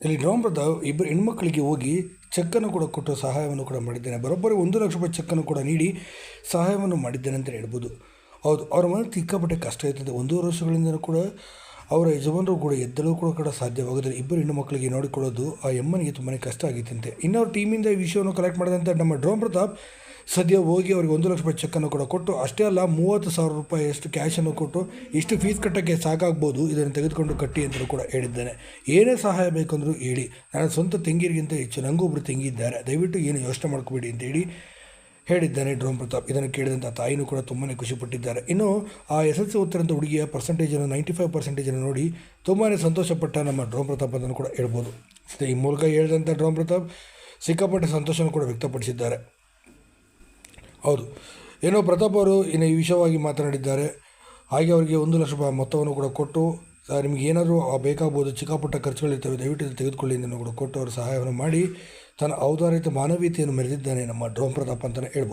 ಇಲ್ಲಿ ನವಂಬರ್ದ ಇಬ್ಬರು ಹೆಣ್ಮಕ್ಳಿಗೆ ಹೋಗಿ ಚೆಕ್ಕನ್ನು ಕೂಡ ಕೊಟ್ಟು ಸಹಾಯವನ್ನು ಕೂಡ ಮಾಡಿದ್ದೇನೆ. ಬರೋಬ್ಬರಿ ಒಂದು ಲಕ್ಷ ರೂಪಾಯಿ ಚೆಕ್ಕನ್ನು ಕೂಡ ನೀಡಿ ಸಹಾಯವನ್ನು ಮಾಡಿದ್ದೇನೆ ಅಂತ ಹೇಳ್ಬೋದು. ಹೌದು, ಅವರ ಮನೆ ತಿಕ್ಕಾಪಟ್ಟೆ ಕಷ್ಟ ಇರ್ತದೆ. ಒಂದೂವರೆ ವರ್ಷಗಳಿಂದ ಕೂಡ ಅವರ ಯಜಮಾನರು ಕೂಡ ಎದ್ದಲು ಕೂಡ ಕೂಡ ಸಾಧ್ಯವಾಗುತ್ತೆ ಇಬ್ಬರು ಹೆಣ್ಣು ಮಕ್ಕಳಿಗೆ ನೋಡಿಕೊಳ್ಳೋದು ಆ ಎಮ್ಮನಿಗೆ ತುಂಬಾ ಕಷ್ಟ ಆಗಿತ್ತಂತೆ. ಇನ್ನು ಅವ್ರ ಟೀಮಿಂದ ಈ ವಿಷಯವನ್ನು ಕಲೆಕ್ಟ್ ಮಾಡಿದಂಥ ನಮ್ಮ ಡ್ರೋಮ್ ಪ್ರತಾಪ್ ಸದ್ಯ ಹೋಗಿ ಅವ್ರಿಗೆ ಒಂದು ಲಕ್ಷ ರೂಪಾಯಿ ಚೆಕ್ಕನ್ನು ಕೂಡ ಕೊಟ್ಟು, ಅಷ್ಟೇ ಅಲ್ಲ ಮೂವತ್ತು ಸಾವಿರ ರೂಪಾಯಿ ಎಷ್ಟು ಕ್ಯಾಶನ್ನು ಕೊಟ್ಟು ಇಷ್ಟು ಫೀಸ್ ಕಟ್ಟೋಕ್ಕೆ ಸಾಕಾಗ್ಬೋದು, ಇದನ್ನು ತೆಗೆದುಕೊಂಡು ಕಟ್ಟಿ ಅಂತಲೂ ಕೂಡ ಹೇಳಿದ್ದೇನೆ. ಏನೇ ಸಹಾಯ ಬೇಕಂದರೂ ಹೇಳಿ. ನನ್ನ ಸ್ವಂತ ತೆಂಗಿರಿಗಿಂತ ಹೆಚ್ಚು ನನಗೂ ಒಬ್ಬರು ತೆಂಗಿ ಇದ್ದಾರೆ ದಯವಿಟ್ಟು ಏನು ಯೋಚನೆ ಮಾಡ್ಕೋಬೇಡಿ ಅಂತ ಹೇಳಿ ಹೇಳಿದ್ದಾನೆ ಡ್ರೋಮ್ ಪ್ರತಾಪ್. ಇದನ್ನು ಕೇಳಿದಂಥ ತಾಯಿನೂ ಕೂಡ ತುಂಬಾ ಖುಷಿಪಟ್ಟಿದ್ದಾರೆ ಇನ್ನು ಆ ಎಸ್ ಎಲ್ ಸಿ ಉತ್ತರಂತ ಹುಡುಗಿಯ ಪರ್ಸೆಂಟೇಜನ್ನು ನೈಂಟಿ ಫೈವ್ ಪರ್ಸೆಂಟೇಜನ್ನು ನೋಡಿ ತುಂಬಾ ಸಂತೋಷಪಟ್ಟ ನಮ್ಮ ಡ್ರೋಮ್ ಪ್ರತಾಪ್ ಅಂತಲೂ ಕೂಡ ಹೇಳ್ಬೋದು. ಈ ಮೂಲಕ ಹೇಳಿದಂಥ ಡ್ರೋಮ್ ಪ್ರತಾಪ್ ಸಿಕ್ಕಾಪಟ್ಟೆ ಸಂತೋಷವನ್ನು ಕೂಡ ವ್ಯಕ್ತಪಡಿಸಿದ್ದಾರೆ. ಹೌದು. ಏನೋ ಪ್ರತಾಪ್ ಅವರು ಇನ್ನು ಈ ವಿಷಯವಾಗಿ ಮಾತನಾಡಿದ್ದಾರೆ. ಹಾಗೆ ಅವರಿಗೆ ಒಂದು ಲಕ್ಷ ರೂಪಾಯಿ ಮೊತ್ತವನ್ನು ಕೂಡ ಕೊಟ್ಟು ನಿಮಗೆ ಏನಾದರೂ ಬೇಕಾಗ್ಬೋದು ಚಿಕ್ಕಪುಟ್ಟ ಖರ್ಚುಗಳಿರ್ತವೆ ದಯವಿಟ್ಟು ತೆಗೆದುಕೊಳ್ಳಿ ಕೂಡ ಕೊಟ್ಟು ಅವರು ಸಹಾಯವನ್ನು ಮಾಡಿ, ತನ್ನ ಔದಾರ್ಯತೆ ಮಾನವೀಯತೆಯನ್ನು ಮೆರೆದಿದ್ದಾನೆ ನಮ್ಮ ಡ್ರೋನ್ ಪ್ರತಾಪ್ ಅಂತಲೇ ಹೇಳ್ಬೋದು.